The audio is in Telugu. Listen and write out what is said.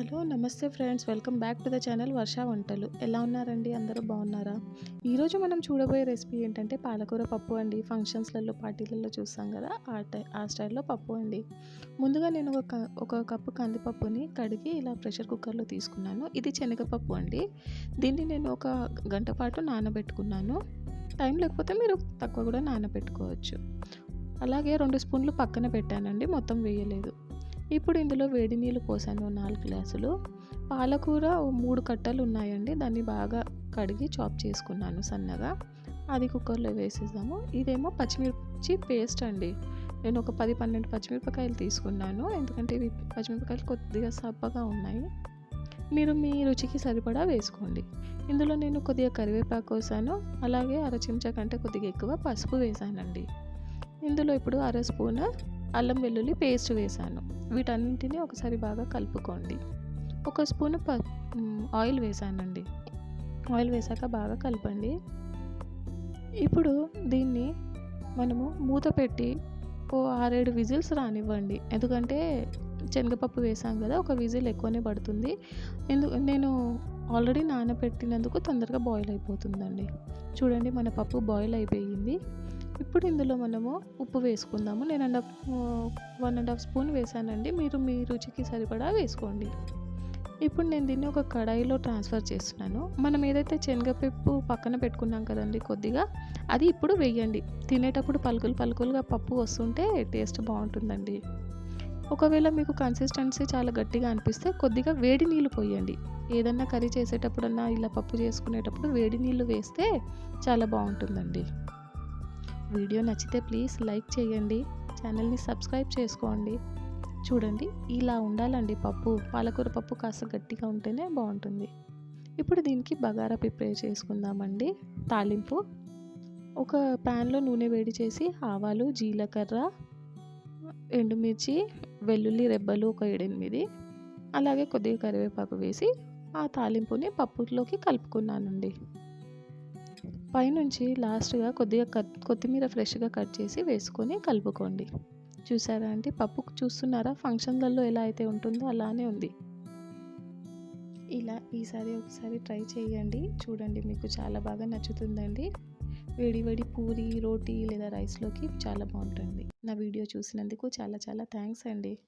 హలో నమస్తే friends. Welcome back to the channel Varsha Vantalu. ఎలా ఉన్నారండి? అందరూ బాగున్నారా? ఈరోజు మనం చూడబోయే రెసిపీ ఏంటంటే పాలకూర పప్పు అండి. ఫంక్షన్స్లలో పార్టీలలో చూస్తాం కదా ఆ టై ఆ స్టైల్లో పప్పు అండి. ముందుగా నేను ఒక ఒక కప్పు కందిపప్పుని కడిగి ఇలా ప్రెషర్ కుక్కర్లో తీసుకున్నాను. ఇది శనగపప్పు అండి. దీన్ని నేను ఒక గంట పాటు నానబెట్టుకున్నాను. టైం లేకపోతే మీరు తక్కువ కూడా నానబెట్టుకోవచ్చు. అలాగే రెండు స్పూన్లు పక్కన పెట్టానండి. మొత్తం వేయలేదు. ఇప్పుడు ఇందులో వేడి నీళ్ళు పోసాను నాలుగు గ్లాసులు. పాలకూర ఓ మూడు కట్టలు ఉన్నాయండి. దాన్ని బాగా కడిగి చాప్ చేసుకున్నాను సన్నగా. అది కుక్కర్లో వేసేద్దాము. ఇదేమో పచ్చిమిర్చి పేస్ట్ అండి. నేను ఒక పది పన్నెండు పచ్చిమిరపకాయలు తీసుకున్నాను. ఎందుకంటే ఇవి పచ్చిమిరపకాయలు కొద్దిగా సబ్బగా ఉన్నాయి. మీరు మీ రుచికి సరిపడా వేసుకోండి. ఇందులో నేను కొద్దిగా కరివేపాకు వేసాను అలాగే అర చెంచా కంటే కొద్దిగా ఎక్కువ పసుపు వేసానండి. ఇందులో ఇప్పుడు అర స్పూన్ అల్లం వెల్లుల్లి పేస్ట్ వేసాను. వీటన్నింటినీ ఒకసారి బాగా కలుపుకోండి. ఒక స్పూన్ ప ఆయిల్ వేసానండి. ఆయిల్ వేసాక బాగా కలపండి. ఇప్పుడు దీన్ని మనము మూత పెట్టి ఓ ఆరేడు విజిల్స్ రానివ్వండి. ఎందుకంటే శనగపప్పు వేసాం కదా ఒక విజిల్ ఎక్కువనే పడుతుంది. ఎందు నేను ఆల్రెడీ నానబెట్టినందుకు తొందరగా బాయిల్ అయిపోతుందండి. చూడండి మన పప్పు బాయిల్ అయిపోయింది. ఇప్పుడు ఇందులో మనము ఉప్పు వేసుకుందాము. నేను and one and half spoon వేసానండి. మీరు మీ రుచికి సరిపడా వేసుకోండి. ఇప్పుడు నేను దీన్ని ఒక కడాయిలో ట్రాన్స్ఫర్ చేస్తున్నాను. మనం ఏదైతే శనగపప్పు పక్కన పెట్టుకున్నాం కదండి కొద్దిగా అది ఇప్పుడు వేయండి. తినేటప్పుడు పలుకులు పలుకులుగా పప్పు వస్తుంటే టేస్ట్ బాగుంటుందండి. ఒకవేళ మీకు కన్సిస్టెన్సీ చాలా గట్టిగా అనిపిస్తే కొద్దిగా వేడి నీళ్ళు పోయండి. ఏదన్నా కర్రీ చేసేటప్పుడన్నా ఇలా పప్పు చేసుకునేటప్పుడు వేడి నీళ్ళు వేస్తే చాలా బాగుంటుందండి. వీడియో నచ్చితే ప్లీజ్ లైక్ చేయండి ఛానల్ని సబ్స్క్రైబ్ చేసుకోండి. చూడండి ఇలా ఉండాలండి పప్పు. పాలకూర పప్పు కాస్త గట్టిగా ఉంటేనే బాగుంటుంది. ఇప్పుడు దీనికి బగారా ప్రిపేర్ చేసుకుందామండి. తాలింపు. ఒక ప్యాన్లో నూనె వేడి చేసి ఆవాలు జీలకర్ర ఎండుమిర్చి వెల్లుల్లి రెబ్బలు ఒక ఏడెనిమిది. అలాగే కొద్దిగా కరివేపాకు వేసి ఆ తాలింపుని పప్పులోకి కలుపుకున్నానండి. పైనుంచి లాస్ట్గా కొద్దిగా కట్ కొత్తిమీర ఫ్రెష్గా కట్ చేసి వేసుకొని కలుపుకోండి. చూసారా అండి? పప్పు చూస్తున్నారా? ఫంక్షన్లలో ఎలా అయితే ఉంటుందో అలానే ఉంది. ఇలా ఈసారి ఒకసారి ట్రై చేయండి. చూడండి మీకు చాలా బాగా నచ్చుతుందండి. వేడి వేడి పూరి రోటీ లేదా రైస్లోకి చాలా బాగుంటుంది. నా వీడియో చూసినందుకు చాలా చాలా థ్యాంక్స్ అండి.